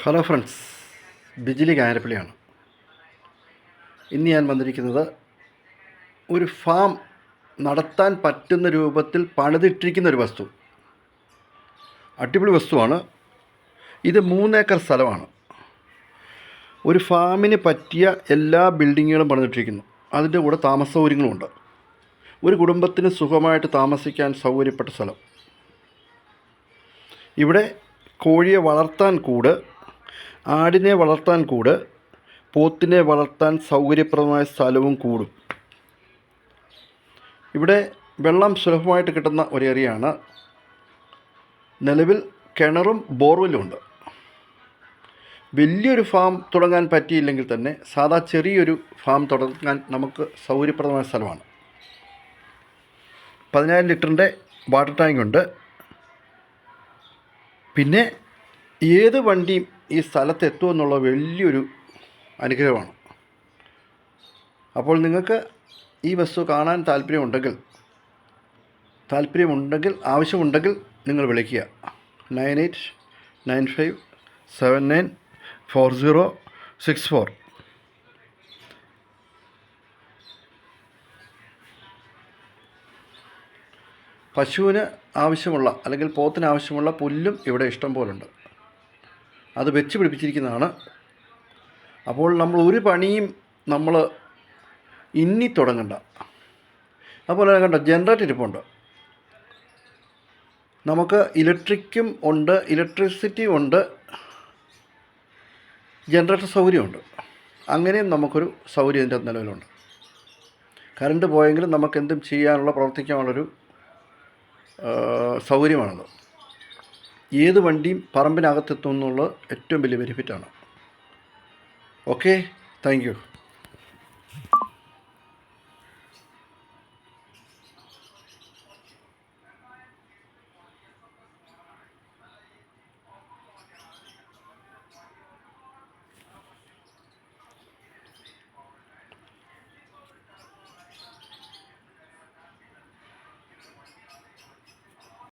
Hello friends Bijli കായരപ്പള്ളിയാണ് ഇന്ന് ഞാൻ വന്നിരിക്കുന്നത് ഒരു ഫാം നടത്താൻ പറ്റുന്ന രൂപത്തിൽ പണിതിട്ടിരിക്കുന്ന ഒരു വസ്തു. അടിപൊളി വസ്തുവാണ്. ഇത് മൂന്നേക്കർ സ്ഥലമാണ്. ഒരു ഫാമിന് പറ്റിയ എല്ലാ ബിൽഡിങ്ങുകളും പണിതിട്ടിരിക്കുന്നു. അതിന്റെ കൂടെ താമസ സൗകര്യങ്ങളുമുണ്ട് ഒരു കുടുംബത്തിന് സുഖമായിട്ട് താമസിക്കാൻ സൗകര്യപ്പെട്ട സ്ഥലം. ഇവിടെ കോഴിയെ വളർത്താൻ കൂട് ആടിനെ വളർത്താൻ കൂട് പോത്തിനെ വളർത്താൻ സൗകര്യപ്രദമായ സ്ഥലവും കൂടും. ഇവിടെ വെള്ളം സുലഭമായിട്ട് കിട്ടുന്ന ഒരു ഏരിയയാണ് നിലവിൽ കിണറും ബോർവെല്ലും ഉണ്ട്. വലിയൊരു ഫാം തുടങ്ങാൻ പറ്റിയില്ലെങ്കിൽ തന്നെ സാധാ ചെറിയൊരു ഫാം തുടങ്ങാൻ നമുക്ക് സൗകര്യപ്രദമായ സ്ഥലമാണ്. പതിനായിരം ലിറ്ററിന്റെ വാട്ടർ ടാങ്ക് ഉണ്ട്. പിന്നെ ഏത് വണ്ടിയും ഈ സ്ഥലത്ത് എത്തുമെന്നുള്ള വലിയൊരു അനുഗ്രഹമാണ്. അപ്പോൾ നിങ്ങൾക്ക് ഈ വസ്തു കാണാൻ താല്പര്യമുണ്ടെങ്കിൽ താല്പര്യമുണ്ടെങ്കിൽ ആവശ്യമുണ്ടെങ്കിൽ നിങ്ങൾ വിളിക്കുക. Nine eight nine five seven nine four zero six four. പശുവിന് ആവശ്യമുള്ള അല്ലെങ്കിൽ പോത്തിന് ആവശ്യമുള്ള പുല്ലും ഇവിടെ ഇഷ്ടം പോലുണ്ട്. അത് വെച്ച് പിടിപ്പിച്ചിരിക്കുന്നതാണ്. അപ്പോൾ നമ്മൾ ഒരു പണിയും നമ്മൾ ഇനി തുടങ്ങണ്ട. അതുപോലെ കണ്ടോ ജനറേറ്റർ ഇരിപ്പുണ്ട്. നമുക്ക് ഇലക്ട്രിക്കും ഉണ്ട് ഇലക്ട്രിസിറ്റി ഉണ്ട് ജനറേറ്റർ സൗകര്യമുണ്ട്. അങ്ങനെയും നമുക്കൊരു സൗകര്യം ഇതിന്റെ നിലവിലുണ്ട്. കറണ്ട് പോയെങ്കിലും നമുക്ക് എന്തും ചെയ്യാനുള്ള പ്രവർത്തിക്കാനുള്ളൊരു സൗകര്യമാണത്. ഏത് വണ്ടിയും പറമ്പിനകത്തെത്തും എന്നുള്ളത് ഏറ്റവും വലിയ ബെനിഫിറ്റാണ് ഓക്കെ താങ്ക്